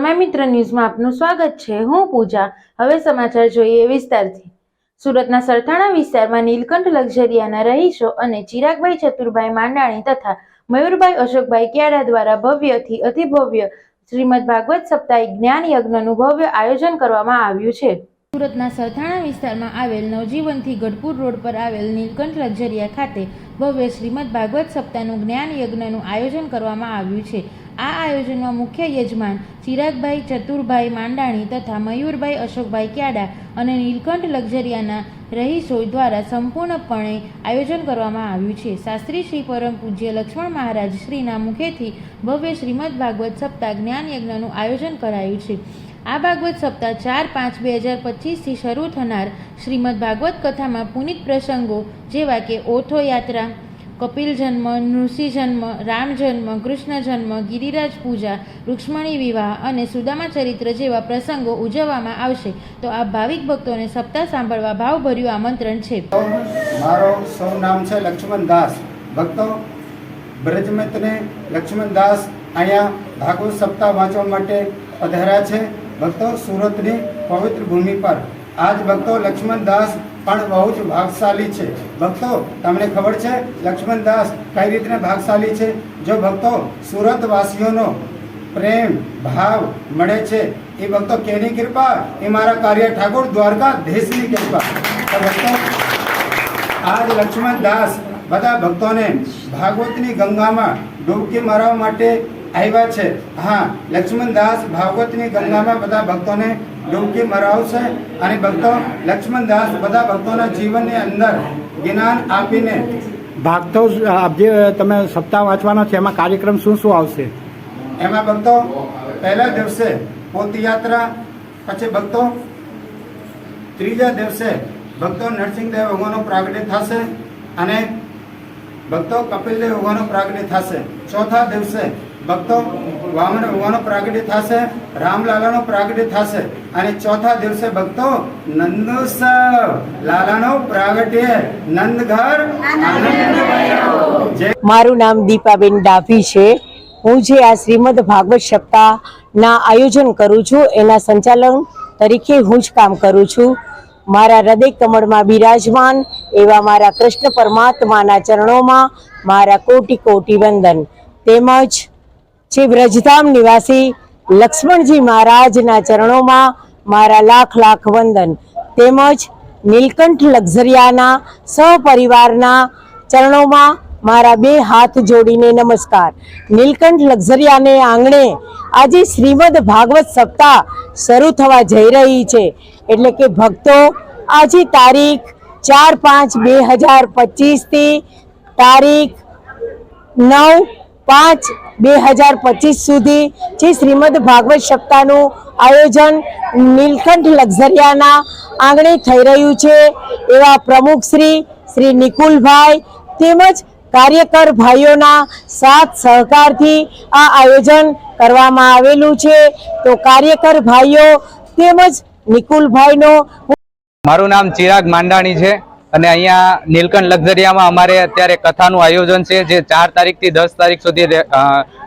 મિત્ર ન્યૂઝમાં આપનું સ્વાગત છે. હું પૂજા. હવે સમાચાર જોઈએ વિસ્તારથી. સુરતના સરથાણા વિસ્તારમાં નીલકંઠ લક્ઝરિયાના રહીશો અને ચિરાગભાઈ ચતુરભાઈ માંડાણી તથા મયુરભાઈ અશોકભાઈ ક્યારા દ્વારા ભવ્યથી અતિભવ્ય શ્રીમદ ભાગવત સપ્તાહિક જ્ઞાન યજ્ઞનું ભવ્ય આયોજન કરવામાં આવ્યું છે. સુરતના સરથાણા વિસ્તારમાં આવેલ નવજીવનથી ગઢપુર રોડ પર આવેલ નીલકંઠ લક્ઝરિયા ખાતે ભવ્ય શ્રીમદ ભાગવત સપ્તાહનું જ્ઞાન યજ્ઞનું આયોજન કરવામાં આવ્યું છે. આ આયોજનમાં મુખ્ય યજમાન ચિરાગભાઈ, ચતુરભાઈ માંડાણી તથા મયુરભાઈ અશોકભાઈ ક્યાડા અને નીલકંઠ લક્ઝરિયાના રહીશો દ્વારા સંપૂર્ણપણે આયોજન કરવામાં આવ્યું છે. શાસ્ત્રી શ્રી પરમ પૂજ્ય લક્ષ્મણ મહારાજ શ્રીના મુખેથી ભવ્ય શ્રીમદ ભાગવત સપ્તાહ જ્ઞાન યજ્ઞનું આયોજન કરાયું છે. આ ભાગવત સપ્તાહ ચાર પાંચ બે હજાર પચીસથી શરૂ થનાર શ્રીમદ ભાગવત કથામાં પુનિત પ્રસંગો જેવા કે ઓથો યાત્રા કપિલ જન્મ નૃષિ જન્મ, રામ જન્મ, કૃષ્ણ જન્મ, ગિરિરાજ પૂજા, રૂક્ષ્મણી વિવાહ અને સુદામા ચરિત્ર જેવા પ્રસંગો ઉજવવામાં આવશે. તો આ ભાવિક ભક્તોને સપ્તાહ સાંભળવા ભાવભર્યું આમંત્રણ છે. મારો સૌ નામ છે લક્ષ્મણ દાસ. ભક્તો બ્રજમિત્રને લક્ષ્મણ દાસ અહીંયા ભાગવત સપ્તાહ વાંચવા માટે પધાર્યા છે. ભક્તો, સુરતની પવિત્ર ભૂમિ પર. આજ ભક્તો લક્ષ્મણ દાસ પણ બહુ જ ભાગશાળી છે. ભક્તો, તમને ખબર છે, લક્ષ્મણદાસ કઈ રીતને ભાગશાળી છે? જો ભક્તો સુરત વાસીઓનો પ્રેમ, ભાવ મળે છે, એ ભક્તો કેની કૃપા? એ મારા કાર્ય ઠાકોર દ્વારકા દેશની કૃપા. તો ભક્તો, આજ લક્ષ્મણદાસ બધા ભક્તોને ભાગવતની ગંગામાં ડૂબકી મારવા માટે આવ્યા છે. હા લક્ષ્મણદાસ ભાગવતની ગંગામાં બધા ભક્તોને ડૂબકી મરાવશે અને ભક્તો લક્ષ્મણદાસ બધા ભક્તોના જીવનની અંદર જ્ઞાન આપીને ભાગતો જે તમે સપ્તાહ વાંચવાના છે એમાં કાર્યક્રમ શું શું આવશે? એમાં ભક્તો પહેલા દિવસે પોતયાત્રા પછી ભક્તો ત્રીજા દિવસે ભક્તો નરસિંહદેવ ભગવાનનો પ્રાગટ્ય થશે અને ભક્તો કપિલદેવ ભગવાનનો પ્રાગટ્ય થશે. ચોથા દિવસે ભક્તો, વામન ભગવાનનો પ્રાગટ્ય થશે, રામલાલાનો પ્રાગટ્ય થશે અને ચોથા દિવસે ભક્તો નંદોત્સવ લાલાનો પ્રાગટ્ય, નંદઘર મારું નામ દીપાબેન ડાભી છે. હું જે આ શ્રીમદ ભાગવત સપ્તાહના આયોજન કરું છું, એના સંચાલન તરીકે હું જ કામ કરું છું. મારા હૃદય કમળમાં બિરાજમાન એવા મારા કૃષ્ણ પરમાત્માના ચરણોમાં મારા કોટી કોટી વંદન. તેમજ જે વ્રજધામ નિવાસી લક્ષ્મણજી મહારાજના ચરણોમાં મારા લાખ લાખ વંદન. તેમજ નીલકંઠ લક્ઝરિયાના સહપરિવારના ચરણોમાં મારા બે હાથ જોડીને નમસ્કાર. નીલકંઠ લક્ઝરિયાને આંગણે આજે શ્રીમદ ભાગવત સપ્તાહ શરૂ થવા જઈ રહી છે. એટલે કે ભક્તો, આજે તારીખ ચાર પાંચ બે હજાર પચીસથી તારીખ નવ પાંચ બે હજાર પચીસ સુધી જે શ્રીમદ ભાગવત સપ્તાહનું આયોજન નીલકંઠ લક્ઝરિયાના આંગણે થઈ રહ્યું છે. એવા પ્રમુખ શ્રી શ્રી નિકુલભાઈ તેમજ કાર્યકર ભાઈઓના સાથ સહકારથી આ આયોજન કરવામાં આવેલું છે. તો કાર્યકર ભાઈઓ તેમજ નિકુલભાઈનો મારું નામ ચિરાગ માંડાણી છે. અને અહીંયા નીલકંઠ લક્ઝરિયામાં અમારે અત્યારે કથાનું આયોજન છે, જે ચાર તારીખથી દસ તારીખ સુધી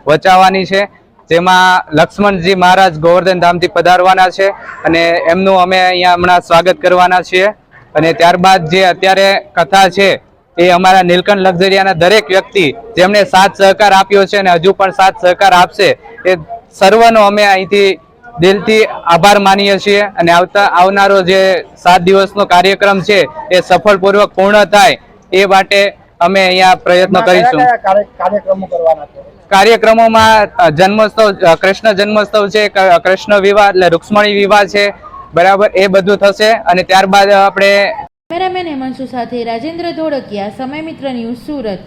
વચાવવાની છે. જેમાં લક્ષ્મણજી મહારાજ ગોવર્ધન ધામથી પધારવાના છે અને એમનું અમે અહીંયા હમણાં સ્વાગત કરવાના છીએ. અને ત્યારબાદ જે અત્યારે કથા છે, એ અમારા નીલકંઠ લક્ઝરિયાના દરેક વ્યક્તિ જેમણે સાથ સહકાર આપ્યો છે અને હજુ પણ સાથ સહકાર આપશે, એ સર્વનો અમે અહીંથી દિલથી આભાર માનીએ છીએ અને આવતા આવનારો જે સાત દિવસનો કાર્યક્રમ છે એ સફળપૂર્વક પૂર્ણ થાય એ માટે અમે અહીંયા પ્રયત્ન કરીશું. કાર્યક્રમો કરવાના કાર્યક્રમોમાં જન્મોત્સવ કૃષ્ણ જન્મોત્સવ છે કૃષ્ણ વિવાહ એટલે રૂક્ષ્મણી વિવાહ છે બરાબર એ બધું થશે અને ત્યારબાદ આપણે કેમેરામેન હેમાંશુ સાથે રાજેન્દ્ર ધોળકિયા સમય મિત્ર ન્યૂઝ સુરત.